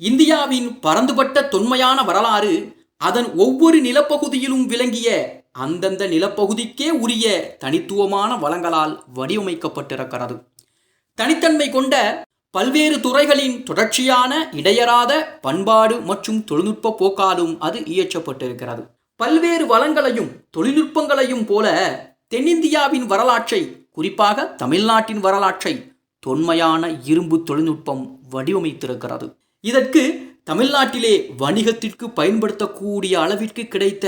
இந்தியாவின் பரந்துபட்ட தொன்மையான வரலாறு அதன் ஒவ்வொரு நிலப்பகுதியிலும் விளங்கிய அந்தந்த நிலப்பகுதிக்கே உரிய தனித்துவமான வளங்களால் வடிவமைக்கப்பட்டிருக்கிறது. தனித்தன்மை கொண்ட பல்வேறு துறைகளின் தொடர்ச்சியான இடையறாத பண்பாடு மற்றும் தொழில்நுட்ப போக்காலும் அது இயற்றப்பட்டிருக்கிறது. பல்வேறு வளங்களையும் தொழில்நுட்பங்களையும் போல தென்னிந்தியாவின் வரலாற்றை குறிப்பாக தமிழ்நாட்டின் வரலாற்றை தொன்மையான இரும்பு தொழில்நுட்பம் வடிவமைத்திருக்கிறது. இதற்கு தமிழ்நாட்டிலே வணிகத்திற்கு பயன்படுத்தக்கூடிய அளவிற்கு கிடைத்த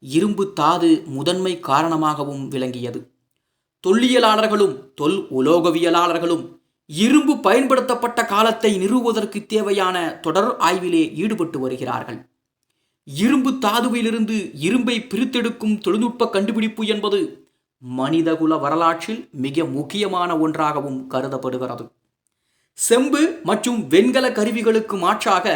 இரும்பு தாது முதன்மை காரணமாகவும் விளங்கியது. தொல்லியலாளர்களும் தொல் உலோகவியலாளர்களும் இரும்பு பயன்படுத்தப்பட்ட காலத்தை நிறுவுவதற்கு தேவையான தொடர் ஆய்விலே ஈடுபட்டு வருகிறார்கள். இரும்பு தாதுவிலிருந்து இரும்பை பிரித்தெடுக்கும் தொழில்நுட்ப கண்டுபிடிப்பு என்பது மனிதகுல வரலாற்றில் மிக முக்கியமான ஒன்றாகவும் கருதப்படுகிறது. செம்பு மற்றும் வெண்கல கருவிகளுக்கு மாற்றாக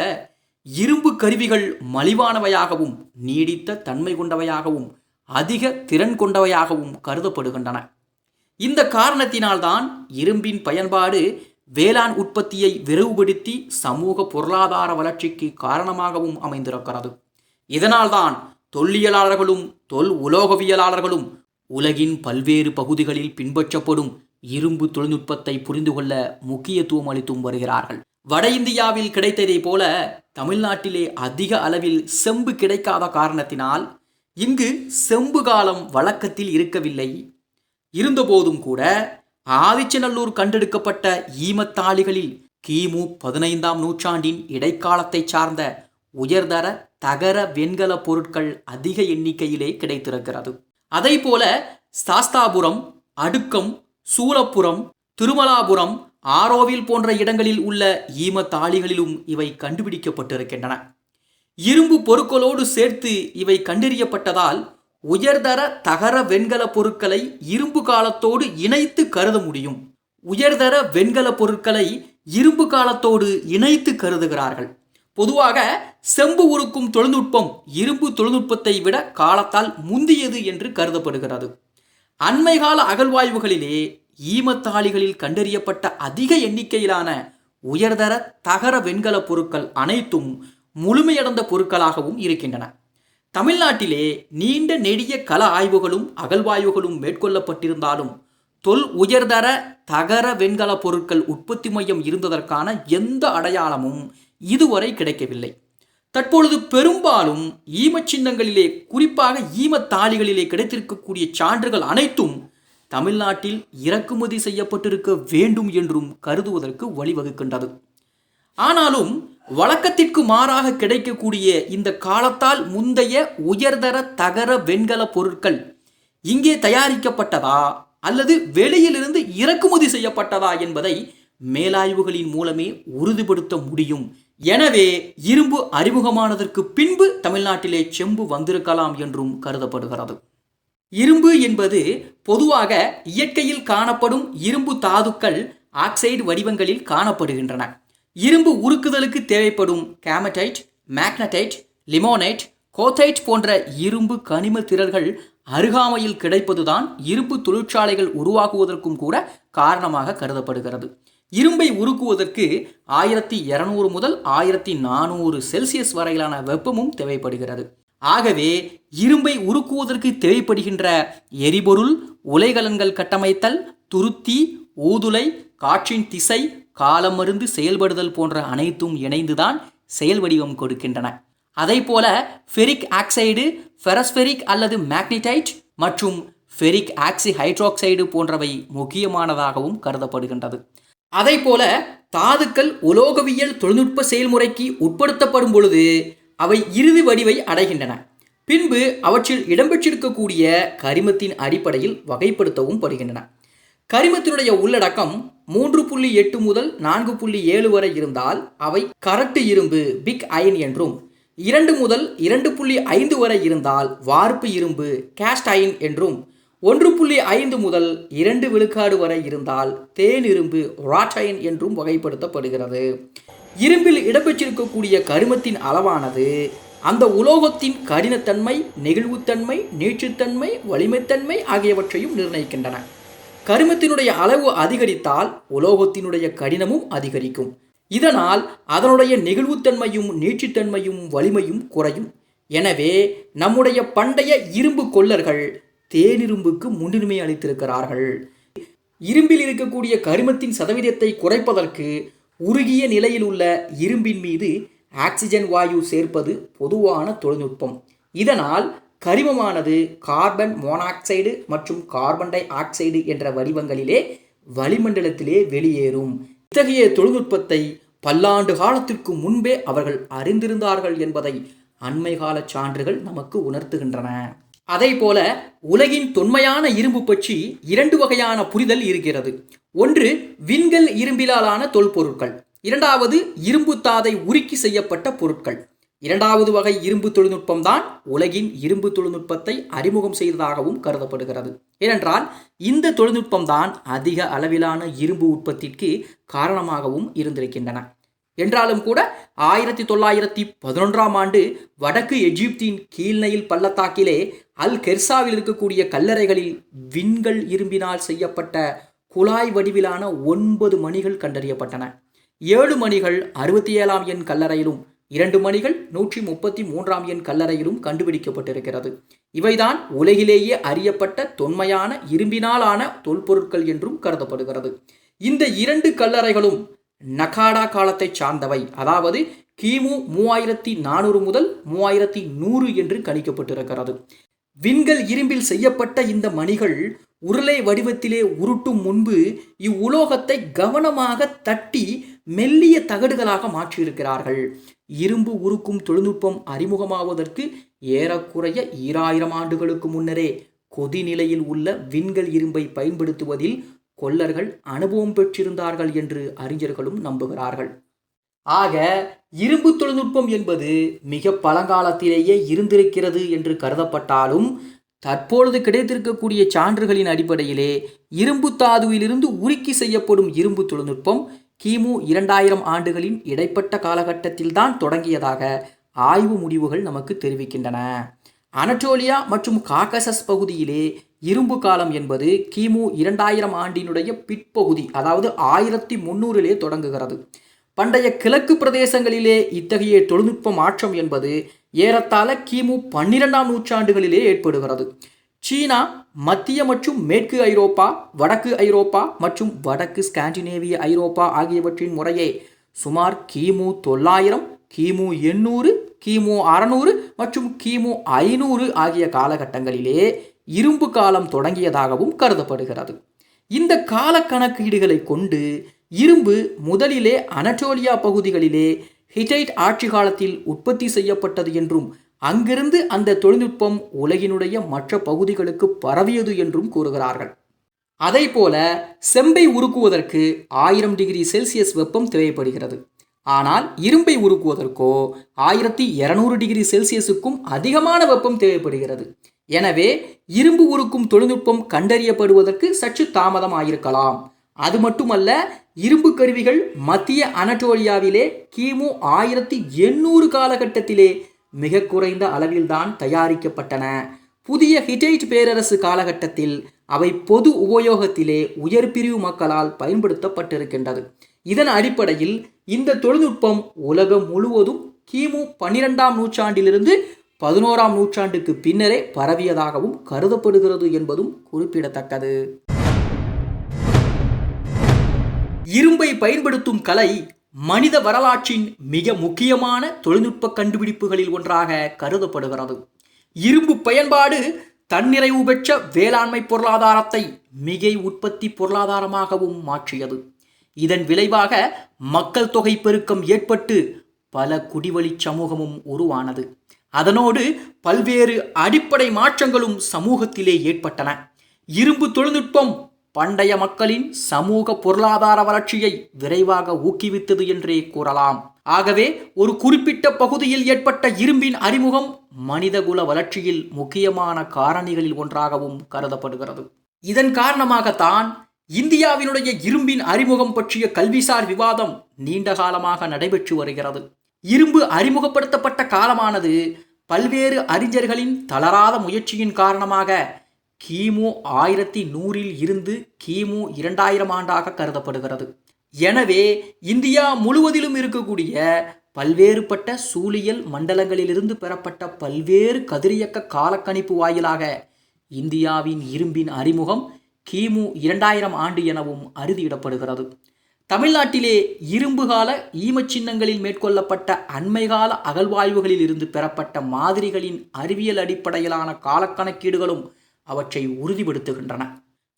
இரும்பு கருவிகள் மலிவானவையாகவும் நீடித்த தன்மை கொண்டவையாகவும் அதிக திறன் கொண்டவையாகவும் கருதப்படுகின்றன. இந்த காரணத்தினால்தான் இரும்பின் பயன்பாடு வேளாண் உற்பத்தியை விரைவுபடுத்தி சமூக பொருளாதார வளர்ச்சிக்கு காரணமாகவும் அமைந்திருக்கிறது. இதனால்தான் தொல்லியலாளர்களும் தொல் உலோகவியலாளர்களும் உலகின் பல்வேறு பகுதிகளில் பின்பற்றப்படும் இரும்பு தொழில்நுட்பத்தை புரிந்து கொள்ள முக்கியத்துவம் அளித்தும் வருகிறார்கள். வட இந்தியாவில் கிடைத்ததைப் போல தமிழ்நாட்டிலே அதிக அளவில் செம்பு கிடைக்காத காரணத்தினால் இங்கு செம்பு காலம் வழக்கத்தில் இருக்கவில்லை. இருந்தபோதும் கூட ஆதிச்சநல்லூர் கண்டெடுக்கப்பட்ட ஈமத்தாளிகளில் கிமு பதினைந்தாம் நூற்றாண்டின் இடைக்காலத்தை சார்ந்த உயர்தர தகர வெண்கல பொருட்கள் அதிக எண்ணிக்கையிலே கிடைத்திருக்கிறது. அதைப்போல சாஸ்தாபுரம் அடுக்கம் சூலப்புறம் திருமலாபுரம் ஆரோவில் போன்ற இடங்களில் உள்ள ஈமத்தாளிகளிலும் இவை கண்டுபிடிக்கப்பட்டிருக்கின்றன. இரும்பு பொருட்களோடு சேர்த்து இவை கண்டறியப்பட்டதால் உயர்தர தகர வெண்கல பொருட்களை இரும்பு காலத்தோடு இணைத்து கருத முடியும். உயர்தர வெண்கல பொருட்களை இரும்பு காலத்தோடு இணைத்து கருதுகிறார்கள். பொதுவாக செம்பு உருக்கும் தொழில்நுட்பம் இரும்பு தொழில்நுட்பத்தை விட காலத்தால் முந்தியது என்று கருதப்படுகிறது. அண்மைகால அகழ்வாய்வுகளிலே ஈமத்தாளிகளில் கண்டறியப்பட்ட அதிக எண்ணிக்கையிலான உயர்தர தகர வெண்கல பொருட்கள் அனைத்தும் முழுமையடைந்த பொருட்களாகவும் இருக்கின்றன. தமிழ்நாட்டிலே நீண்ட நெடிய கல ஆய்வுகளும் அகழ்வாய்வுகளும் மேற்கொள்ளப்பட்டிருந்தாலும் தொல் உயர்தர தகர வெண்கல பொருட்கள் உற்பத்தி மையம் இருந்ததற்கான எந்த அடையாளமும் இதுவரை கிடைக்கவில்லை. தற்பொழுது பெரும்பாலும் ஈமச் சின்னங்களிலே குறிப்பாக ஈமத்தாளிகளிலே கிடைத்திருக்கக்கூடிய சான்றுகள் அனைத்தும் தமிழ்நாட்டில் இறக்குமதி செய்யப்பட்டிருக்க வேண்டும் என்றும் கருதுவதற்கு வழிவகுக்கின்றது. ஆனாலும் வழக்கத்திற்கு மாறாக கிடைக்கக்கூடிய இந்த காலத்தால் முந்தைய உயர்தர தகர வெண்கல பொருட்கள் இங்கே தயாரிக்கப்பட்டதா அல்லது வெளியிலிருந்து இறக்குமதி செய்யப்பட்டதா என்பதை மேலாய்வுகளின் மூலமே உறுதிப்படுத்த முடியும் எனவே இரும்பு அறிமுகமானதற்கு பின்பு தமிழ்நாட்டிலே செம்பு வந்திருக்கலாம் என்றும் கருதப்படுகிறது. இரும்பு என்பது பொதுவாக இயற்கையில் காணப்படும் இரும்பு தாதுக்கள் ஆக்சைடு வடிவங்களில் காணப்படுகின்றன. இரும்பு உருக்குதலுக்கு தேவைப்படும் கேமடைட் மேக்னடைட் லிமோனைட் கோத்தைட் போன்ற இரும்பு கனிம திரள்கள் அருகாமையில் கிடைப்பதுதான் இரும்பு தொழிற்சாலைகள் உருவாகுவதற்கும் கூட காரணமாக கருதப்படுகிறது. இரும்பை உருக்குவதற்கு ஆயிரத்தி இரநூறு முதல் ஆயிரத்தி நானூறு செல்சியஸ் வரையிலான வெப்பமும் தேவைப்படுகிறது. ஆகவே இரும்பை உருக்குவதற்கு தேவைப்படுகின்ற எரிபொருள் உலைகலன்கள் கட்டமைத்தல் துருத்தி ஊதுலை காற்றின் திசை காலமருந்து செயல்படுதல் போன்ற அனைத்தும் இணைந்துதான் செயல் வடிவம் கொடுக்கின்றன. அதைப்போல ஃபெரிக் ஆக்சைடு ஃபெரஸ்பெரிக் அல்லது மேக்னிடைட் மற்றும் ஃபெரிக் ஆக்சி ஹைட்ராக்சைடு போன்றவை முக்கியமானதாகவும் கருதப்படுகின்றது. அதைப்போல தாதுக்கள் உலோகவியல் தொழில்நுட்ப செயல்முறைக்கு உட்படுத்தப்படும் பொழுது அவை இறுதி வடிவை அடைகின்றன. பின்பு அவற்றில் இடம்பெற்றிருக்கக்கூடிய கரிமத்தின் அடிப்படையில் வகைப்படுத்தவும் படுகின்றன. கரிமத்தினுடைய உள்ளடக்கம் மூன்று புள்ளி எட்டு முதல் நான்கு புள்ளி ஏழு வரை இருந்தால் அவை கரட்டு இரும்பு பிக் அயன் என்றும் இரண்டு முதல் இரண்டு புள்ளி ஐந்து வரை இருந்தால் வார்ப்பு இரும்பு கேஸ்ட் அயன் என்றும் ஒன்று புள்ளி ஐந்து முதல் இரண்டு விழுக்காடு வரை இருந்தால் தேன் இரும்பு ராட்டைன் என்றும் வகைப்படுத்தப்படுகிறது. இரும்பில் இடம்பெற்றிருக்கக்கூடிய கருமத்தின் அளவானது அந்த உலோகத்தின் கடினத்தன்மை நெகிழ்வுத்தன்மை நீட்சித்தன்மை வலிமைத்தன்மை ஆகியவற்றையும் நிர்ணயிக்கின்றன. கருமத்தினுடைய அளவு அதிகரித்தால் உலோகத்தினுடைய கடினமும் அதிகரிக்கும். இதனால் அதனுடைய நெகிழ்வுத்தன்மையும் நீட்சித்தன்மையும் வலிமையும் குறையும். எனவே நம்முடைய பண்டைய இரும்பு கொல்லர்கள் தேனிரும்புக்கு முன்னுரிமை அளித்திருக்கிறார்கள். இரும்பில் இருக்கக்கூடிய கரிமத்தின் சதவீதத்தை குறைப்பதற்கு உருகிய நிலையில் உள்ள இரும்பின் மீது ஆக்சிஜன் வாயு சேர்ப்பது பொதுவான தொழில்நுட்பம். இதனால் கரிமமானது கார்பன் மோனாக்சைடு மற்றும் கார்பன் டை ஆக்சைடு என்ற வடிவங்களிலே வளிமண்டலத்திலே வெளியேறும். இத்தகைய தொழில்நுட்பத்தை பல்லாண்டு காலத்திற்கு முன்பே அவர்கள் அறிந்திருந்தார்கள் என்பதை அண்மை கால சான்றுகள் நமக்கு உணர்த்துகின்றன. அதே போல உலகின் தொன்மையான இரும்பு பற்றி இரண்டு வகையான புரிதல் இருக்கிறது. ஒன்று விண்கல் இரும்பிலாலான தொல்பொருட்கள். இரண்டாவது இரும்பு தாதை உருக்கி செய்யப்பட்ட பொருட்கள். இரண்டாவது வகை இரும்பு தொழில்நுட்பம் தான் உலகின் இரும்பு தொழில்நுட்பத்தை அறிமுகம் செய்ததாகவும் கருதப்படுகிறது. ஏனென்றால் இந்த தொழில்நுட்பம் தான் அதிக அளவிலான இரும்பு உற்பத்திக்கு காரணமாகவும் இருந்திருக்கின்றன. என்றாலும் கூட ஆயிரத்தி தொள்ளாயிரத்தி பதினொன்றாம் ஆண்டு வடக்கு எஜிப்தின் கீழ்நைல் பள்ளத்தாக்கிலே அல் கெர்சாவில் இருக்கக்கூடிய கல்லறைகளில் விண்கள் இரும்பினால் செய்யப்பட்ட குழாய் வடிவிலான ஒன்பது மணிகள் கண்டறியப்பட்டன. ஏழு மணிகள் அறுபத்தி ஏழாம் எண் கல்லறையிலும் இரண்டு மணிகள் நூற்றி முப்பத்தி மூன்றாம் எண் கல்லறையிலும் கண்டுபிடிக்கப்பட்டிருக்கிறது. இவைதான் உலகிலேயே அறியப்பட்ட தொன்மையான இரும்பினாலான தொல்பொருட்கள் என்றும் கருதப்படுகிறது. இந்த இரண்டு கல்லறைகளும் நகாடா காலத்தை சார்ந்தவை. அதாவது கிமு மூவாயிரத்தி நானூறு முதல் மூவாயிரத்தி நூறு என்று கணிக்கப்பட்டிருக்கிறது. விண்கல் இரும்பில் செய்யப்பட்ட இந்த மணிகள் உருளை வடிவத்திலே உருட்டும் முன்பு இவ்வுலோகத்தை கவனமாக தட்டி மெல்லிய தகடுகளாக மாற்றியிருக்கிறார்கள். இரும்பு உருக்கும் தொழில்நுட்பம் அறிமுகமாவதற்கு ஏறக்குறைய ஈராயிரம் ஆண்டுகளுக்கு முன்னரே கொதிநிலையில் உள்ள விண்கல் இரும்பை பயன்படுத்துவதில் கொல்லர்கள் அனுபவம் பெற்றிருந்தார்கள் என்று அறிஞர்களும் நம்புகிறார்கள். ஆக இரும்பு தொழில்நுட்பம் என்பது மிக பழங்காலத்திலேயே இருந்திருக்கிறது என்று கருதப்பட்டாலும் தற்பொழுது கிடைத்திருக்கக்கூடிய சான்றுகளின் அடிப்படையிலே இரும்பு தாதுவிலிருந்து உருக்கி செய்யப்படும் இரும்பு தொழில்நுட்பம் கிமு இரண்டாயிரம் ஆண்டுகளின் இடைப்பட்ட காலகட்டத்தில்தான் தொடங்கியதாக ஆய்வு முடிவுகள் நமக்கு தெரிவிக்கின்றன. அனட்டோலியா மற்றும் காக்கசஸ் பகுதியிலே இரும்பு காலம் என்பது கிமு இரண்டாயிரம் ஆண்டினுடைய பிற்பகுதி அதாவது ஆயிரத்தி முன்னூறிலே தொடங்குகிறது. பண்டைய கிழக்கு பிரதேசங்களிலே இத்தகைய தொழில்நுட்ப மாற்றம் என்பது ஏறத்தாழ கிமு பன்னிரெண்டாம் நூற்றாண்டுகளிலே ஏற்படுகிறது. சீனா மத்திய மற்றும் மேற்கு ஐரோப்பா வடக்கு ஐரோப்பா மற்றும் வடக்கு ஸ்காண்டினேவிய ஐரோப்பா ஆகியவற்றின் முறையே சுமார் கிமு தொள்ளாயிரம் கிமு எண்ணூறு கிமு அறநூறு மற்றும் கிமு ஐநூறு ஆகிய காலகட்டங்களிலே இரும்பு காலம் தொடங்கியதாகவும் கருதப்படுகிறது. இந்த கால கணக்கீடுகளை கொண்டு இரும்பு முதலிலே அனட்டோலியா பகுதிகளிலே ஹிட்டைட் ஆட்சி காலத்தில் உற்பத்தி செய்யப்பட்டது என்றும் அங்கிருந்து அந்த தொழில்நுட்பம் உலகினுடைய மற்ற பகுதிகளுக்கு பரவியது என்றும் கூறுகிறார்கள். அதைப்போல போல செம்பை உருக்குவதற்கு ஆயிரம் டிகிரி செல்சியஸ் வெப்பம் தேவைப்படுகிறது. ஆனால் இரும்பை உருக்குவதற்கோ ஆயிரத்தி இரநூறு டிகிரி செல்சியஸுக்கும் அதிகமான வெப்பம் தேவைப்படுகிறது. எனவே இரும்பு உருக்கும் தொழில்நுட்பம் கண்டறியப்படுவதற்கு சற்று தாமதம் ஆயிருக்கலாம். அது மட்டுமல்ல இரும்பு கருவிகள் மத்திய அனட்டோலியாவிலே கிமு ஆயிரத்தி எண்ணூறு காலகட்டத்திலே மிக குறைந்த அளவில்தான் தயாரிக்கப்பட்டன. புதிய ஹிட்டைட் பேரரசு காலகட்டத்தில் அவை பொது உபயோகத்திலே உயர் பிரிவு மக்களால் பயன்படுத்தப்பட்டிருக்கின்றது. இதன் அடிப்படையில் இந்த தொழில்நுட்பம் உலகம் முழுவதும் கிமு பன்னிரெண்டாம் நூற்றாண்டிலிருந்து பதினோராம் நூற்றாண்டுக்கு பின்னரே பரவியதாகவும் கருதப்படுகிறது என்பதும் குறிப்பிடத்தக்கது. இரும்பை பயன்படுத்தும் கலை மனித வரலாற்றின் மிக முக்கியமான தொழில்நுட்ப கண்டுபிடிப்புகளில் ஒன்றாக கருதப்படுகிறது. இரும்பு பயன்பாடு தன்னிறைவு பெற்ற வேளாண்மை பொருளாதாரத்தை மிகை உற்பத்தி பொருளாதாரமாகவும் மாற்றியது. இதன் விளைவாக மக்கள் தொகை பெருக்கம் ஏற்பட்டு பல குடிவழி சமூகமும் உருவானது. அதனோடு பல்வேறு அடிப்படை மாற்றங்களும் சமூகத்திலே ஏற்பட்டன. இரும்பு தொழில்நுட்பம் பண்டைய மக்களின் சமூக பொருளாதார வளர்ச்சியை விரைவாக ஊக்குவித்தது என்றே கூறலாம். ஆகவே ஒரு குறிப்பிட்ட பகுதியில் ஏற்பட்ட இரும்பின் அறிமுகம் மனிதகுல வளர்ச்சியில் முக்கியமான காரணிகளில் ஒன்றாகவும் கருதப்படுகிறது. இதன் காரணமாகத்தான் இந்தியாவினுடைய இரும்பின் அறிமுகம் பற்றிய கல்விசார் விவாதம் நீண்ட காலமாக நடைபெற்று வருகிறது. இரும்பு அறிமுகப்படுத்தப்பட்ட காலமானது பல்வேறு அறிஞர்களின் தளராத முயற்சியின் காரணமாக கிமு ஆயிரத்தி நூறில் இருந்து கிமு இரண்டாயிரம் ஆண்டாக கருதப்படுகிறது. எனவே இந்தியா முழுவதிலும் இருக்கக்கூடிய பல்வேறுபட்ட சூழியல் மண்டலங்களிலிருந்து பெறப்பட்ட பல்வேறு கதிரியக்க காலக்கணிப்பு வாயிலாக இந்தியாவின் இரும்பின் அறிமுகம் கிமு இரண்டாயிரம் ஆண்டு எனவும் அறுதியிடப்படுகிறது. தமிழ்நாட்டிலே இரும்புகால ஈமச் சின்னங்களில் மேற்கொள்ளப்பட்ட அண்மைகால அகழ்வாய்வுகளில் இருந்து பெறப்பட்ட மாதிரிகளின் அறிவியல் அடிப்படையிலான காலக்கணக்கீடுகளும் அவற்றை உறுதிப்படுத்துகின்றன.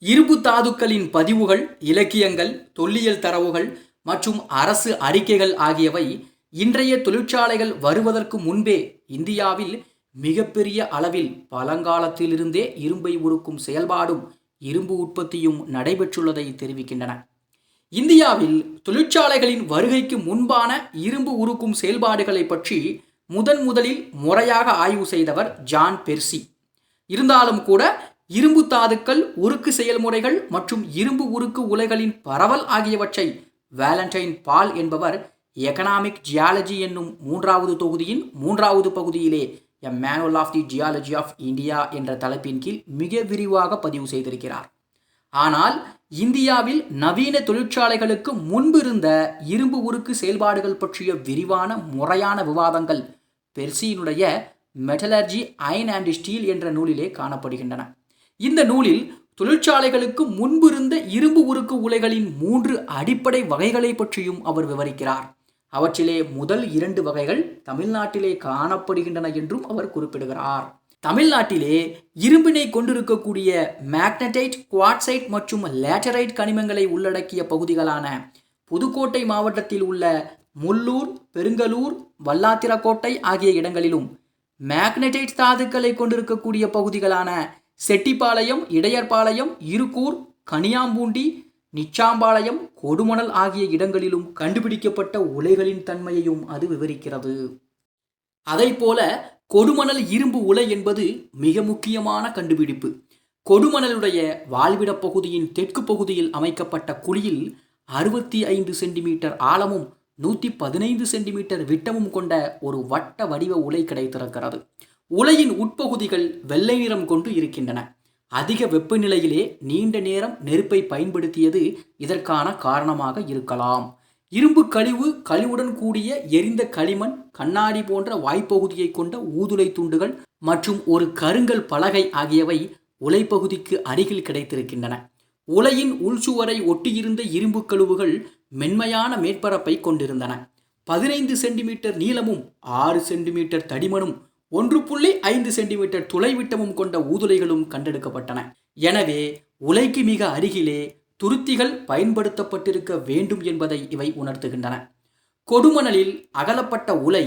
இரும்பு தாதுக்களின் பதிவுகள் இலக்கியங்கள் தொல்லியல் தரவுகள் மற்றும் அரசு அறிக்கைகள் ஆகியவை இன்றைய தொழிற்சாலைகள் வருவதற்கு முன்பே இந்தியாவில் மிகப்பெரிய அளவில் பழங்காலத்திலிருந்தே இரும்பை உருக்கும் செயல்பாடும் இரும்பு உற்பத்தியும் நடைபெற்றுள்ளதை தெரிவிக்கின்றன. இந்தியாவில் தொழிற்சாலைகளின் வருகைக்கு முன்பான இரும்பு உருக்கும் செயல்பாடுகளை பற்றி முதன் முதலில் முறையாக ஆய்வு செய்தவர் ஜான் பெர்சி. இருந்தாலும் கூட இரும்பு தாதுக்கள் உருக்கு செயல்முறைகள் மற்றும் இரும்பு உருக்கு உலைகளின் பரவல் ஆகியவற்றை வேலண்டைன் பால் என்பவர் எகனாமிக் ஜியாலஜி என்னும் மூன்றாவது தொகுதியின் மூன்றாவது பகுதியிலே a manual of the geology of India என்ற தலைப்பின் கீழ் மிக விரிவாக பதிவு செய்திருக்கிறார். ஆனால் இந்தியாவில் நவீன தொழிற்சாலைகளுக்கு முன்பு இருந்த இரும்பு உருக்கு செயல்பாடுகள் பற்றிய விரிவான முறையான விவாதங்கள் பெர்சியினுடைய மெட்டலர்ஜி அயன் அண்ட் ஸ்டீல் என்ற நூலிலே காணப்படுகின்றன. இந்த நூலில் தொழிற்சாலைகளுக்கு முன்பிருந்த இரும்பு உருக்கு உலைகளின் மூன்று அடிப்படை வகைகளை பற்றியும் அவர் விவரிக்கிறார். அவற்றிலே முதல் இரண்டு வகைகள் தமிழ்நாட்டிலே காணப்படுகின்றன என்றும் அவர் குறிப்பிடுகிறார். தமிழ்நாட்டிலே இரும்பினை கொண்டிருக்கக்கூடிய மேக்னடைட் குவாட்சைட் மற்றும் லேட்டரைட் கனிமங்களை உள்ளடக்கிய பகுதிகளான புதுக்கோட்டை மாவட்டத்தில் உள்ள முள்ளூர் பெருங்கலூர் வல்லாத்திரக்கோட்டை ஆகிய இடங்களிலும் மேக்னடைட் தாதுக்களை கொண்டிருக்கக்கூடிய பகுதிகளான செட்டிப்பாளையம் இடையர்பாளையம் இருக்கூர் கனியாம்பூண்டி நிச்சாம்பாளையம் கொடுமணல் ஆகிய இடங்களிலும் கண்டுபிடிக்கப்பட்ட உலைகளின் தன்மையையும் அது விவரிக்கிறது. அதைப்போல கொடுமணல் இரும்பு உலை என்பது மிக முக்கியமான கண்டுபிடிப்பு. கொடுமணலுடைய வாழ்விடப் பகுதியின் தெற்கு பகுதியில் அமைக்கப்பட்ட குழியில் அறுபத்தி ஐந்து சென்டிமீட்டர் ஆழமும் நூற்றி பதினைந்து சென்டிமீட்டர் விட்டமும் கொண்ட ஒரு வட்ட வடிவ உலை கிடைத்திருக்கிறது. உலையின் உட்பகுதிகள் வெள்ளை நிறம் கொண்டு இருக்கின்றன. அதிக வெப்பநிலையிலே நீண்ட நேரம் நெருப்பை பயன்படுத்தியது இதற்கான காரணமாக இருக்கலாம். இரும்பு கழிவு கழிவுடன் கூடிய எரிந்த களிமண் கண்ணாடி போன்ற வாய்ப்பகுதியை கொண்ட ஊதுலை துண்டுகள் மற்றும் ஒரு கருங்கல் பலகை ஆகியவை உலைப்பகுதிக்கு அருகில் கிடைத்திருக்கின்றன. உலையின் உள்சுவரை ஒட்டியிருந்த இரும்பு கழுவுகள் மென்மையான மேற்பரப்பை கொண்டிருந்தன. பதினைந்து சென்டிமீட்டர் நீளமும் ஆறு சென்டிமீட்டர் தடிமனும் ஒன்று புள்ளி ஐந்து சென்டிமீட்டர் துளைவிட்டமும் கொண்ட ஊதுலைகளும் கண்டெடுக்கப்பட்டன. எனவே உலைக்கு மிக அருகிலே துருத்திகள் பயன்படுத்தப்பட்டிருக்க வேண்டும் என்பதை இவை உணர்த்துகின்றன. கொடுமணலில் அகலப்பட்ட உலை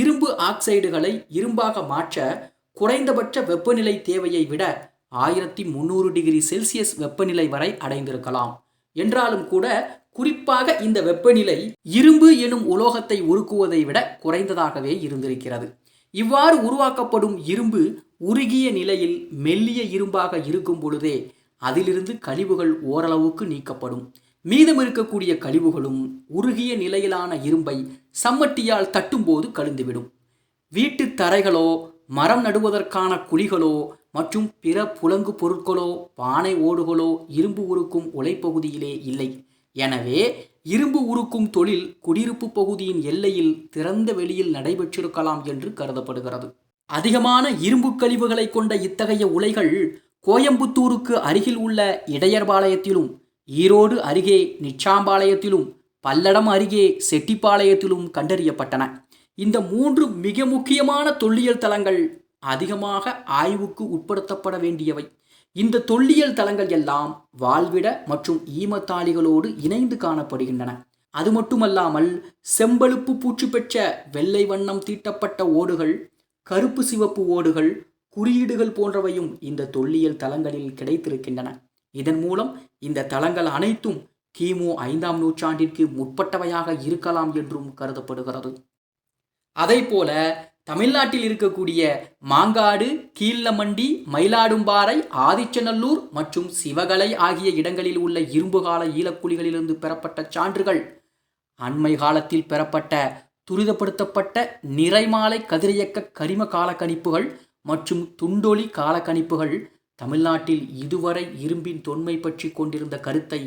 இரும்பு ஆக்சைடுகளை இரும்பாக மாற்ற குறைந்தபட்ச வெப்பநிலை தேவையை விட ஆயிரத்தி முந்நூறு டிகிரி செல்சியஸ் வெப்பநிலை வரை அடைந்திருக்கலாம். என்றாலும் கூட குறிப்பாக இந்த வெப்பநிலை இரும்பு எனும் உலோகத்தை உருக்குவதை விட குறைந்ததாகவே இருந்திருக்கிறது. இவ்வாறு உருவாக்கப்படும் இரும்பு உருகிய நிலையில் மெல்லிய இரும்பாக இருக்கும் பொழுதே அதிலிருந்து கழிவுகள் ஓரளவுக்கு நீக்கப்படும். மீதம் இருக்கக்கூடிய கழிவுகளும் உருகிய நிலையிலான இரும்பை சம்மட்டியால் தட்டும்போது கழிந்துவிடும். வீட்டு தரைகளோ மரம் நடுவதற்கான குழிகளோ மற்றும் பிற புலங்கு பொருட்களோ பானை ஓடுகளோ இரும்பு உருக்கும் உலைப்பகுதியிலே இல்லை. எனவே இரும்பு உருக்கும் தொழில் குடியிருப்பு பகுதியின் எல்லையில் திறந்த வெளியில் நடைபெற்றிருக்கலாம் என்று கருதப்படுகிறது. அதிகமான இரும்பு கழிவுகளை கொண்ட இத்தகைய உலைகள் கோயம்புத்தூருக்கு அருகில் உள்ள இடையர்பாளையத்திலும் ஈரோடு அருகே நிச்சாம்பாளையத்திலும் பல்லடம் அருகே செட்டிப்பாளையத்திலும் கண்டறியப்பட்டன. இந்த மூன்று மிக முக்கியமான தொல்லியல் தலங்கள் அதிகமாக ஆய்வுக்கு உட்படுத்தப்பட வேண்டியவை. இந்த தொல்லியல் தலங்கள் எல்லாம் வாழ்விட மற்றும் ஈமத்தாளிகளோடு இணைந்து காணப்படுகின்றன. அது மட்டுமல்லாமல் செம்பழுப்பு பூச்சி பெற்ற வெள்ளை வண்ணம் தீட்டப்பட்ட ஓடுகள் கருப்பு சிவப்பு ஓடுகள் குறியீடுகள் போன்றவையும் இந்த தொல்லியல் தலங்களில் கிடைத்திருக்கின்றன. இதன் மூலம் இந்த தலங்கள் அனைத்தும் கிமு ஐந்தாம் நூற்றாண்டிற்கு முற்பட்டவையாக இருக்கலாம் என்றும் கருதப்படுகிறது. அதைப்போல தமிழ்நாட்டில் இருக்கக்கூடிய மாங்காடு கீழமண்டி மயிலாடும்பாறை ஆதிச்சநல்லூர் மற்றும் சிவகலை ஆகிய இடங்களில் உள்ள இரும்புகால ஈழக்குழிகளிலிருந்து பெறப்பட்ட சான்றுகள். அண்மை காலத்தில் பெறப்பட்ட துரிதப்படுத்தப்பட்ட நிறைமாலை கதிரியக்க கரிம காலக்கணிப்புகள் மற்றும் துண்டொலி காலக்கணிப்புகள் தமிழ்நாட்டில் இதுவரை இரும்பின் தொன்மை பற்றி கொண்டிருந்த கருத்தை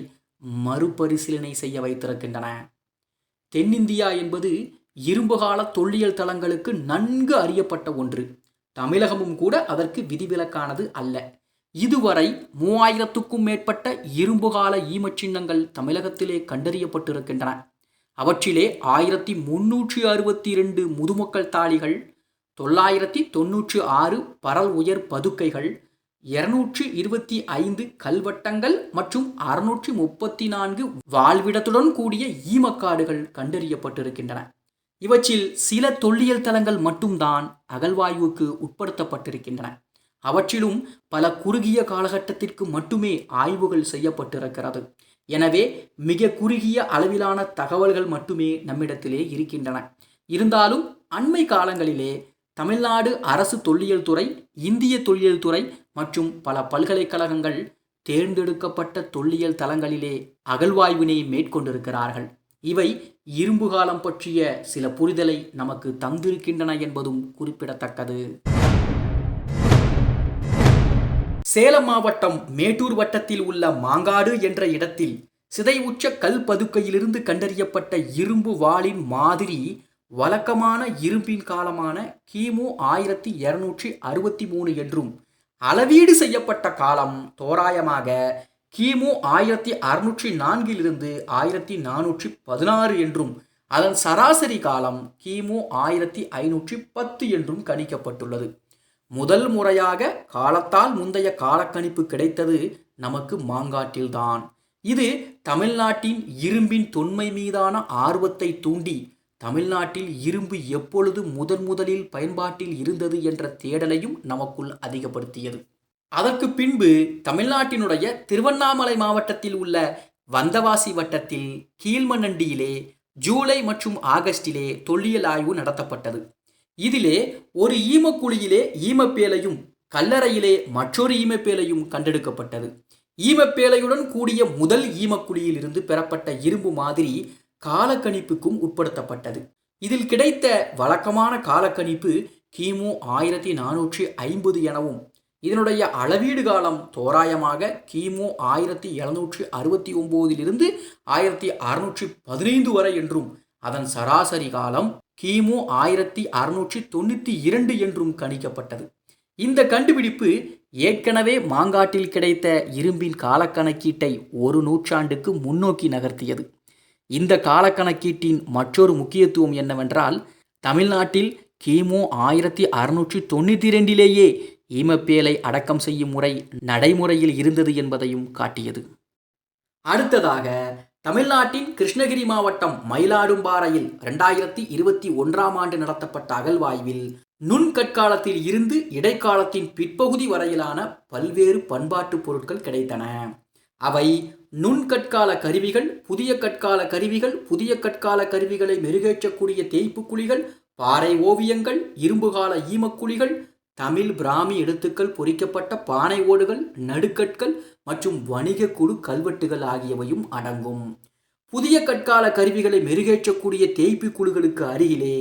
மறுபரிசீலனை செய்ய வைத்திருக்கின்றன. தென்னிந்தியா என்பது இரும்புகால தொல்லியல் தளங்களுக்கு நன்கு அறியப்பட்ட ஒன்று. தமிழகமும் கூட அதற்கு விதிவிலக்கானது அல்ல. இதுவரை மூவாயிரத்துக்கும் மேற்பட்ட இரும்புகால ஈமச்சின்னங்கள் தமிழகத்திலே கண்டறியப்பட்டிருக்கின்றன. அவற்றிலே ஆயிரத்தி முன்னூற்றி அறுபத்தி இரண்டு முதுமக்கள் தாளிகள் தொள்ளாயிரத்தி தொன்னூற்றி ஆறு பரல் உயர் பதுக்கைகள் இருநூற்றி இருபத்தி ஐந்து கல்வட்டங்கள் மற்றும் அறுநூற்றி முப்பத்தி நான்கு வாழ்விடத்துடன் கூடிய ஈமக்காடுகள் கண்டறியப்பட்டிருக்கின்றன. இவற்றில் சில தொல்லியல் தலங்கள் மட்டும்தான் அகழ்வாய்வுக்கு உட்படுத்தப்பட்டிருக்கின்றன. அவற்றிலும் பல குறுகிய காலகட்டத்திற்கு மட்டுமே ஆய்வுகள் செய்யப்பட்டிருக்கிறது. எனவே மிக குறுகிய அளவிலான தகவல்கள் மட்டுமே நம்மிடத்திலே இருக்கின்றன. இருந்தாலும் அண்மை காலங்களிலே தமிழ்நாடு அரசு தொல்லியல் துறை இந்திய தொல்லியல் துறை மற்றும் பல பல்கலைக்கழகங்கள் தேர்ந்தெடுக்கப்பட்ட தொல்லியல் தலங்களிலே அகழ்வாய்வினை மேற்கொண்டிருக்கிறார்கள். இவை இரும்பு காலம் பற்றிய சில புரிதலை நமக்கு தந்திருக்கின்றன என்பதும் குறிப்பிடத்தக்கது. சேலம் மாவட்டம் மேட்டூர் வட்டத்தில் உள்ள மாங்காடு என்ற இடத்தில் சிதைவுற்ற கல் பதுக்கையிலிருந்து கண்டறியப்பட்ட இரும்பு வாளின் மாதிரி வழக்கமான இரும்பின் காலமான கிமு ஆயிரத்தி இருநூற்றி அறுபத்தி மூணு என்றும் அளவீடு செய்யப்பட்ட காலம் தோராயமாக கிமு ஆயிரத்தி அறுநூற்றி நான்கிலிருந்து ஆயிரத்தி நானூற்றி பதினாறு என்றும் அதன் சராசரி காலம் கிமு ஆயிரத்தி ஐநூற்றி பத்து என்றும் கணிக்கப்பட்டுள்ளது. முதல் முறையாக காலத்தால் முந்தைய காலக்கணிப்பு கிடைத்தது நமக்கு மாங்காட்டில்தான். இது தமிழ்நாட்டின் இரும்பின் தொன்மை மீதான ஆர்வத்தை தூண்டி தமிழ்நாட்டில் இரும்பு எப்பொழுது முதன் முதலில் பயன்பாட்டில் இருந்தது என்ற தேடலையும் நமக்குள் அதிகப்படுத்தியது. அதற்கு பின்பு தமிழ்நாட்டினுடைய திருவண்ணாமலை மாவட்டத்தில் உள்ள வந்தவாசி வட்டத்தில் கீழ்மண்ணண்டியிலே ஜூலை மற்றும் ஆகஸ்டிலே தொல்லியல் ஆய்வு நடத்தப்பட்டது. இதிலே ஒரு ஈமக்குழியிலே ஈமப்பேலையும் கல்லறையிலே மற்றொரு ஈமப்பேலையும் கண்டெடுக்கப்பட்டது. ஈமப்பேலையுடன் கூடிய முதல் ஈமக்குழியில் இருந்து பெறப்பட்ட இரும்பு மாதிரி காலக்கணிப்புக்கும் உட்படுத்தப்பட்டது. இதில் கிடைத்த வழக்கமான காலக்கணிப்பு கிமு ஆயிரத்தி நானூற்றி ஐம்பது எனவும் இதனுடைய அளவீடு காலம் தோராயமாக கிமு ஆயிரத்தி எழுநூற்றி அறுபத்தி ஒம்போதிலிருந்து ஆயிரத்தி அறுநூற்றி பதினைந்து வரை என்றும் அதன் சராசரி காலம் கிமு ஆயிரத்தி அறுநூற்றி தொண்ணூற்றி இரண்டு என்றும் கணிக்கப்பட்டது. இந்த கண்டுபிடிப்பு ஏற்கனவே மாங்காட்டில் கிடைத்த இரும்பின் காலக்கணக்கீட்டை ஒரு நூற்றாண்டுக்கு முன்னோக்கி நகர்த்தியது. இந்த காலக்கணக்கீட்டின் மற்றொரு முக்கியத்துவம் என்னவென்றால் தமிழ்நாட்டில் கிமு ஆயிரத்தி அறுநூற்றி தொண்ணூற்றி இரண்டிலேயே ஈமப்பேலை அடக்கம் செய்யும் முறை நடைமுறையில் இருந்தது என்பதையும் காட்டியது. அடுத்ததாக தமிழ்நாட்டின் கிருஷ்ணகிரி மாவட்டம் மயிலாடும்பாறையில் ரெண்டாயிரத்தி இருபத்தி ஒன்றாம் ஆண்டு நடத்தப்பட்ட அகழ்வாய்வில் நுண்கற்காலத்தில் இருந்து இடைக்காலத்தின் பிற்பகுதி வரையிலான பல்வேறு பண்பாட்டு பொருட்கள் கிடைத்தன. அவை நுண்கற்கால கருவிகள் புதிய கற்கால கருவிகள் புதிய கற்கால கருவிகளை மெருகேற்றக்கூடிய தேய்ப்பு குழிகள் பாறை ஓவியங்கள் இரும்புகால ஈமக்குழிகள் தமிழ் பிராமி எழுத்துக்கள் பொறிக்கப்பட்ட பானை ஓடுகள் நடுக்கற்கள் மற்றும் வணிக குழு கல்வெட்டுகள் ஆகியவையும் அடங்கும். புதிய கற்கால கருவிகளை மெருகேற்றக்கூடிய தேய்ப்பு குழுக்களுக்கு அருகிலே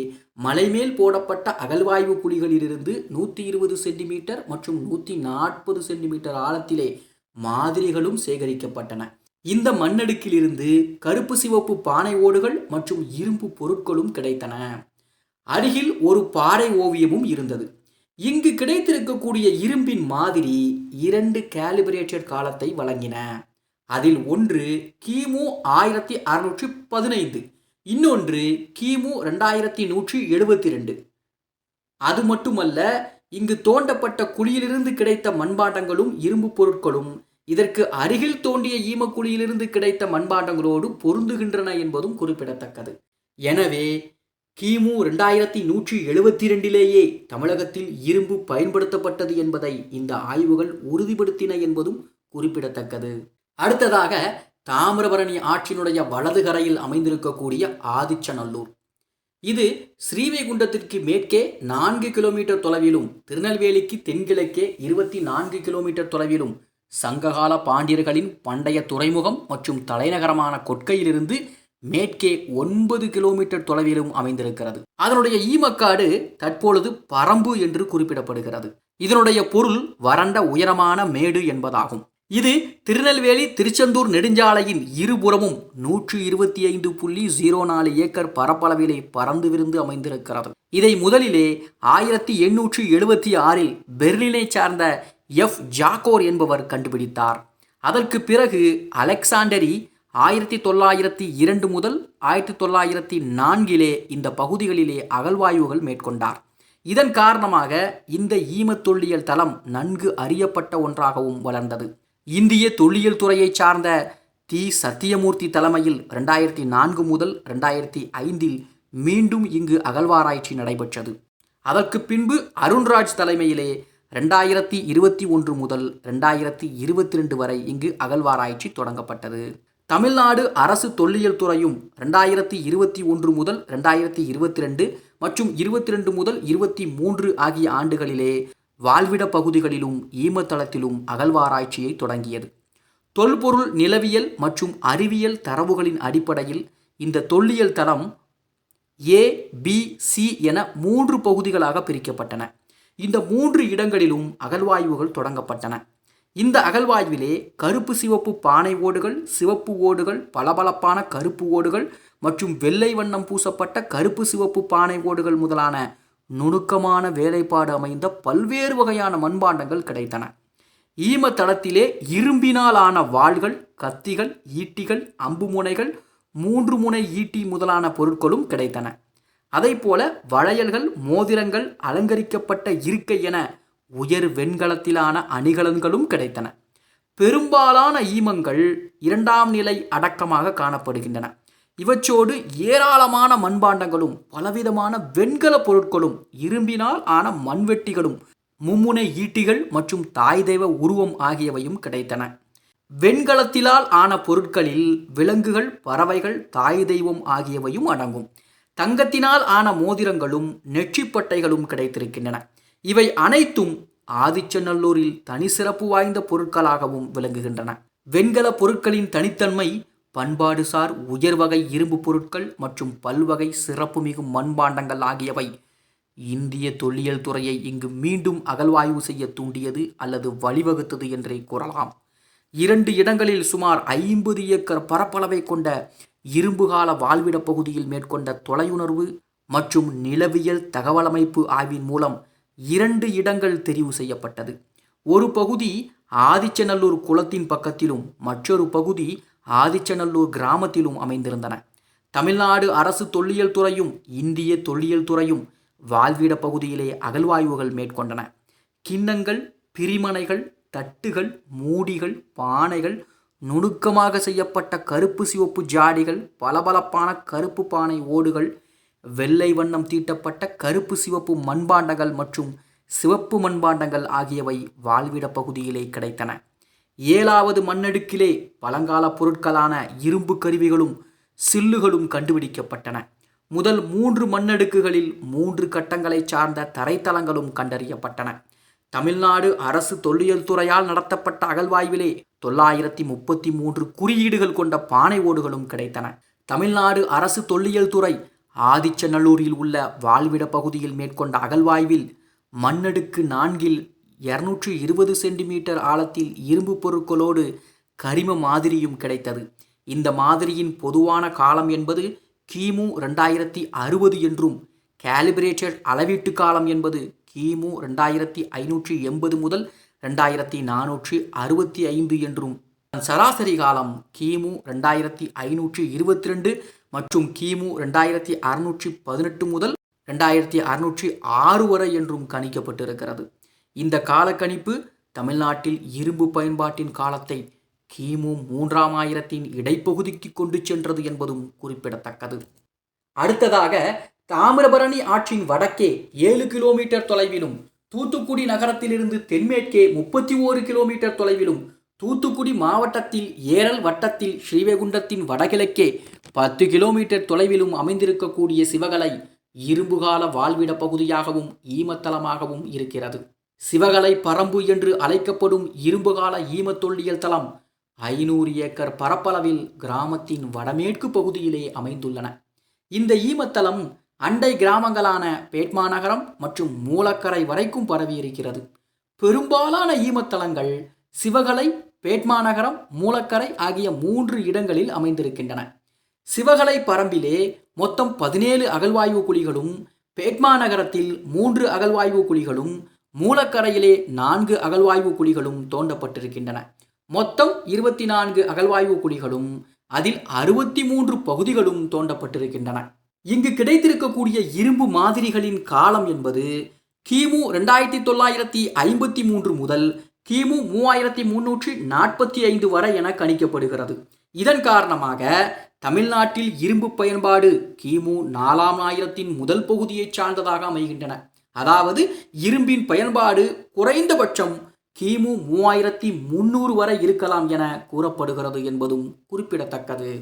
மலைமேல் போடப்பட்ட அகழ்வாய்வு குழிகளிலிருந்து நூற்றி இருபது சென்டிமீட்டர் மற்றும் நூற்றி நாற்பது சென்டிமீட்டர் ஆழத்திலே மாதிரிகளும் சேகரிக்கப்பட்டன. இந்த மண்ணடுக்கிலிருந்து கருப்பு சிவப்பு பானை ஓடுகள் மற்றும் இரும்பு பொருட்களும் கிடைத்தன. அருகில் ஒரு பாறை ஓவியமும் இருந்தது. இங்கு கிடைத்திருக்கக்கூடிய இரும்பின் மாதிரி இரண்டு கேலிபரேட்டட் காலத்தை வழங்கின. அதில் ஒன்று கிமு ஆயிரத்தி அறுநூற்றி பதினைந்து இன்னொன்று கிமு ரெண்டாயிரத்தி நூற்றி எழுபத்தி ரெண்டு அது மட்டுமல்ல இங்கு தோண்டப்பட்ட குழியிலிருந்து கிடைத்த மண்பாண்டங்களும் இரும்பு பொருட்களும் இதற்கு அருகில் தோண்டிய ஈமக்குழியிலிருந்து கிடைத்த மண்பாண்டங்களோடு பொருந்துகின்றன என்பதும் குறிப்பிடத்தக்கது. எனவே கிமு ரெண்டாயிரத்தி நூற்றி எழுபத்தி ரெண்டிலேயே தமிழகத்தில் இரும்பு பயன்படுத்தப்பட்டது என்பதை இந்த ஆய்வுகள் உறுதிப்படுத்தின என்பதும் குறிப்பிடத்தக்கது. அடுத்ததாக தாமிரபரணி ஆற்றினுடைய வலது கரையில் அமைந்திருக்கக்கூடிய ஆதிச்சநல்லூர். இது ஸ்ரீவைகுண்டத்திற்கு மேற்கே நான்கு கிலோமீட்டர் தொலைவிலும் திருநெல்வேலிக்கு தென்கிழக்கே இருபத்தி நான்கு கிலோமீட்டர் தொலைவிலும் சங்ககால பாண்டியர்களின் பண்டைய துறைமுகம் மற்றும் தலைநகரமான கொற்கையிலிருந்து மேற்கே ஒன்பது கிலோமீட்டர் தொலைவிலும் அமைந்திருக்கிறது. அதனுடைய ஈமக்காடு தற்பொழுது பரம்பு என்று குறிப்பிடப்படுகிறது. இதனுடைய பொருள் வறண்ட உயரமான மேடு என்பதாகும். இது திருநெல்வேலி திருச்செந்தூர் நெடுஞ்சாலையின் இருபுறமும் நூற்று இருபத்தி ஐந்து புள்ளி ஜீரோ நாலு ஏக்கர் பரப்பளவிலே பறந்து விருந்து அமைந்திருக்கிறது. இதை முதலிலே ஆயிரத்தி எண்ணூற்று எழுபத்தி ஆறில் பெர்லினை சார்ந்த எஃப் ஜாக்கோர் என்பவர் கண்டுபிடித்தார். அதற்கு பிறகு அலெக்சாண்டரி ஆயிரத்தி தொள்ளாயிரத்தி இரண்டு முதல் ஆயிரத்தி தொள்ளாயிரத்தி நான்கிலே இந்த பகுதிகளிலே அகழ்வாய்வுகள் மேற்கொண்டார். இதன் காரணமாக இந்த ஈமத் தொல்லியல் தளம் நன்கு அறியப்பட்ட ஒன்றாகவும் வளர்ந்தது. இந்திய தொல்லியல் துறையைச் சார்ந்த தி. சத்தியமூர்த்தி தலைமையில் ரெண்டாயிரத்தி நான்கு முதல் ரெண்டாயிரத்தி ஐந்தில் மீண்டும் இங்கு அகழ்வாராய்ச்சி நடைபெற்றது. அதற்கு பின்பு அருண்ராஜ் தலைமையிலே ரெண்டாயிரத்தி இருபத்தி ஒன்று முதல் ரெண்டாயிரத்தி இருபத்தி ரெண்டு வரை இங்கு அகழ்வாராய்ச்சி தொடங்கப்பட்டது. தமிழ்நாடு அரசு தொல்லியல் துறையும் ரெண்டாயிரத்தி இருபத்தி ஒன்று முதல் ரெண்டாயிரத்தி இருபத்தி ரெண்டு மற்றும் இருபத்தி ரெண்டு முதல் இருபத்தி மூன்று ஆகிய ஆண்டுகளிலே வாழ்விட பகுதிகளிலும் ஈமத்தளத்திலும் அகழ்வாராய்ச்சியை தொடங்கியது. தொல்பொருள் நிலவியல் மற்றும் அறிவியல் தரவுகளின் அடிப்படையில் இந்த தொல்லியல் தளம் ஏ பி சி என மூன்று பகுதிகளாக பிரிக்கப்பட்டன. இந்த மூன்று இடங்களிலும் அகழ்வாய்வுகள் தொடங்கப்பட்டன. இந்த அகழ்வாய்விலே கருப்பு சிவப்பு பானை ஓடுகள் சிவப்பு ஓடுகள் பளபளப்பான கருப்பு ஓடுகள் மற்றும் வெள்ளை வண்ணம் பூசப்பட்ட கருப்பு சிவப்பு பானை ஓடுகள் முதலான நுணுக்கமான வேலைப்பாடு அமைந்த பல்வேறு வகையான மண்பாண்டங்கள் கிடைத்தன. ஈம தளத்திலே இரும்பினால் ஆன வாள்கள் கத்திகள் ஈட்டிகள் அம்பு முனைகள் மூன்று முனை ஈட்டி முதலான பொருட்களும் கிடைத்தன. அதைப்போல வளையல்கள் மோதிரங்கள் அலங்கரிக்கப்பட்ட இருக்கை என உயர் வெண்கலத்திலான அணிகலன்களும் கிடைத்தன. பெரும்பாலான ஈமங்கள் இரண்டாம் நிலை அடக்கமாக காணப்படுகின்றன. இவற்றோடு ஏராளமான மண்பாண்டங்களும் பலவிதமான வெண்கல பொருட்களும் இரும்பினால் ஆன மண்வெட்டிகளும் மும்முனை ஈட்டிகள் மற்றும் தாய் தெய்வ உருவம் ஆகியவையும் கிடைத்தன. வெண்கலத்திலால் ஆன பொருட்களில் விலங்குகள் பறவைகள் தாய் தெய்வம் ஆகியவையும் அடங்கும். தங்கத்தினால் ஆன மோதிரங்களும் நெற்றிப்பட்டைகளும் கிடைத்திருக்கின்றன. இவை அனைத்தும் ஆதிச்சநல்லூரில் தனி சிறப்பு வாய்ந்த பொருட்களாகவும் விளங்குகின்றன. வெண்கல பொருட்களின் தனித்தன்மை பண்பாடுசார் உயர்வகை இரும்பு பொருட்கள் மற்றும் பல்வகை சிறப்புமிகு மண்பாண்டங்கள் ஆகியவை இந்திய தொல்லியல் துறையை இங்கு மீண்டும் அகழ்வாய்வு செய்ய தூண்டியது அல்லது வழிவகுத்தது என்றே கூறலாம். இரண்டு இடங்களில் சுமார் ஐம்பது ஏக்கர் பரப்பளவை கொண்ட இரும்புகால வாழ்விட பகுதியில் மேற்கொண்ட தொலையுணர்வு மற்றும் நிலவியல் தகவலமைப்பு ஆய்வின் மூலம் இரண்டு இடங்கள் தெரிவு செய்யப்பட்டது. ஒரு பகுதி ஆதிச்சநல்லூர் குளத்தின் பக்கத்திலும் மற்றொரு பகுதி ஆதிச்சநல்லூர் கிராமத்திலும் அமைந்திருந்தன. தமிழ்நாடு அரசு தொல்லியல் துறையும் இந்திய தொல்லியல் துறையும் வாழ்விட பகுதியிலே அகழ்வாய்வுகள் மேற்கொண்டன. கிண்ணங்கள் பிரிமனைகள் தட்டுகள் மூடிகள் பானைகள் நுணுக்கமாக செய்யப்பட்ட கருப்பு சிவப்பு ஜாடிகள் பளபளப்பான கருப்பு பானை ஓடுகள் வெள்ளை வண்ணம் தீட்டப்பட்ட கருப்பு சிவப்பு மண்பாண்டங்கள் மற்றும் சிவப்பு மண்பாண்டங்கள் ஆகியவை வாழ்விட பகுதியிலே கிடைத்தன. ஏழாவது மண்ணடுக்கிலே பழங்கால பொருட்களான இரும்பு கருவிகளும் சில்லுகளும் கண்டுபிடிக்கப்பட்டன. முதல் மூன்று மண்ணடுக்குகளில் மூன்று கட்டங்களை சார்ந்த தரைத்தளங்களும் கண்டறியப்பட்டன. தமிழ்நாடு அரசு தொல்லியல் துறையால் நடத்தப்பட்ட அகழ்வாய்விலே தொள்ளாயிரத்தி முப்பத்தி மூன்று குறியீடுகள் கொண்ட பானை ஓடுகளும் கிடைத்தன. தமிழ்நாடு அரசு தொல்லியல் துறை ஆதிச்சநல்லூரில் உள்ள வாழ்விட பகுதியில் மேற்கொண்ட அகழ்வாய்வில் மண்ணடுக்கு நான்கில் இருநூற்றி இருபது சென்டிமீட்டர் ஆழத்தில் இரும்பு பொருட்களோடு கரிம மாதிரியும் கிடைத்தது. இந்த மாதிரியின் பொதுவான காலம் என்பது கிமு ரெண்டாயிரத்தி அறுபது என்றும் கேலிபிரேட்டட் அளவீட்டு காலம் என்பது கிமு ரெண்டாயிரத்தி ஐநூற்றி எண்பது முதல் ரெண்டாயிரத்தி நானூற்றி அறுபத்தி ஐந்து என்றும் சராசரி காலம் கிமு ரெண்டாயிரத்தி ஐநூற்றி இருபத்தி ரெண்டு மற்றும் கிமு ரெண்டாயிரத்தி அறுநூற்றி பதினெட்டு முதல் ரெண்டாயிரத்தி அறுநூற்றி ஆறு வரை என்றும் கணிக்கப்பட்டிருக்கிறது. இந்த காலக்கணிப்பு தமிழ்நாட்டில் இரும்பு பயன்பாட்டின் காலத்தை கிமு மூன்றாம் ஆயிரத்தின் இடைப்பகுதிக்கு கொண்டு சென்றது என்பதும் குறிப்பிடத்தக்கது. அடுத்ததாக தாமிரபரணி ஆற்றின் வடக்கே ஏழு கிலோமீட்டர் தொலைவிலும் தூத்துக்குடி நகரத்திலிருந்து தென்மேற்கே முப்பத்தி ஓரு கிலோமீட்டர் தொலைவிலும் தூத்துக்குடி மாவட்டத்தில் ஏரல் வட்டத்தில் ஸ்ரீவைகுண்டத்தின் வடகிழக்கே பத்து கிலோமீட்டர் தொலைவிலும் அமைந்திருக்கக்கூடிய சிவகலை இரும்புகால வாழ்விட பகுதியாகவும் ஈமத்தலமாகவும் இருக்கிறது. சிவகலை பரம்பு என்று அழைக்கப்படும் இரும்புகால ஈமத்தொல்லியல் தலம் ஐநூறு ஏக்கர் பரப்பளவில் கிராமத்தின் வடமேற்கு பகுதியிலே அமைந்துள்ளன. இந்த ஈமத்தலம் அண்டை கிராமங்களான பேட்மாநகரம் மற்றும் மூலக்கரை வரைக்கும் பரவி இருக்கிறது பெரும்பாலான ஈமத்தலங்கள் சிவகலை பேட்மா நகரம் மூலக்கரை ஆகிய மூன்று இடங்களில் அமைந்திருக்கின்றன. சிவகலை பரம்பிலே மொத்தம் பதினேழு அகழ்வாய்வு குழிகளும் பேட்மா நகரத்தில் மூன்று அகழ்வாய்வு குழிகளும் மூலக்கரையிலே நான்கு அகழ்வாய்வு குழிகளும் தோண்டப்பட்டிருக்கின்றன. மொத்தம் இருபத்தி நான்கு அகழ்வாய்வு குழிகளும் அதில் அறுபத்தி மூன்று பகுதிகளும் தோண்டப்பட்டிருக்கின்றன. இங்கு கிடைத்திருக்கக்கூடிய இரும்பு மாதிரிகளின் காலம் என்பது கிமு ரெண்டாயிரத்தி தொள்ளாயிரத்தி ஐம்பத்தி மூன்று முதல் கிமு மூவாயிரத்தி முன்னூற்றி நாற்பத்தி ஐந்து வரை என கணிக்கப்படுகிறது. இதன் காரணமாக தமிழ்நாட்டில் இரும்பு பயன்பாடு கிமு நாலாம் ஆயிரத்தின் முதல் பகுதியைச் சார்ந்ததாக அமைகின்றன. அதாவது இரும்பின் பயன்பாடு குறைந்தபட்சம் கிமு மூவாயிரத்தி முன்னூறு வரை இருக்கலாம் என கூறப்படுகிறது என்பதும் குறிப்பிடத்தக்கது.